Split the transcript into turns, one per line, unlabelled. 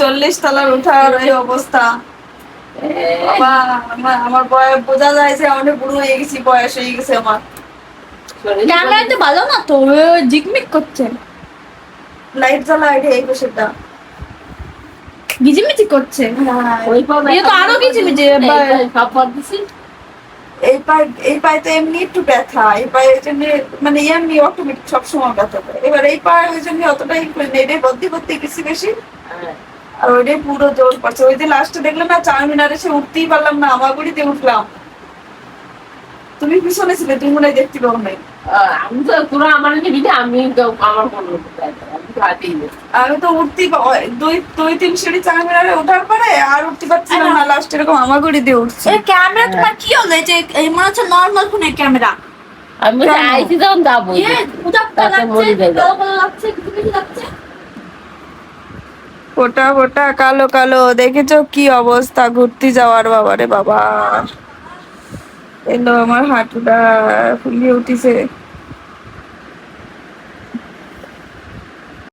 চল্লিশ তলার উঠার এই অবস্থা। আমার আমার বয়স বোঝা যায় যে অনেক বুড়ো হয়ে গেছি বয়স হয়ে গেছে আমার।
ক্যামেরা তো ভালো না তো জিকমিক করছে।
লাইট জ্বালা এটা এই পাশেরটা
গিজিমিজি করছে।
ওই পাবে
এ তো আরও গিজিমিজি এবার
সব পড়তেছি
এই পায়ে এই পায়ে তো এমনি একটু ব্যথা এই পায়ে ওই জন্য মানে এমনি অটোমেটিক সবসময় ব্যথা করে। এবার এই পায়ে ওই জন্য অতটাই নেড়ে বদ্দি করতে গেছি বেশি। আর ওইটাই পুরো জোর পড়ছে ওই যে লাস্টে দেখলাম না চারমিনার এসে উঠতেই পারলাম না আমার গুড়িতে উঠলাম। তুমি পিছনে ছিলে তুমি মনে হয় দেখতে পাও নাই।
আমি তো তোরা আমার নিবি আমি আমার কোনো আমি তো হাতেই নেই
আমি তো উঠতেই পা- ওই দুই দুই তিন সিঁড়ি চারমিনারে ওঠার পরে আর উঠতে পারছিলাম না লাস্ট এরকম আমার গুড়ি দিয়ে উঠছি।
এই ক্যামেরা তোমার কি হলো? এই যে এই মনে হচ্ছে নর্মাল ফোনের ক্যামেরা
আমি যখন যাব
উদাপ্তা
তাতে
লাগছে
মরে যাবে।
কালো কালো লাগছে কিছু কিছু লাগছে
ফোটা ফোটা, কালো কালো। দেখেছ কি অবস্থা ঘুরতে যাওয়ার বাবারে বাবা। এলো আমার হাঁটুটা, ফুলিয়ে উঠিছে।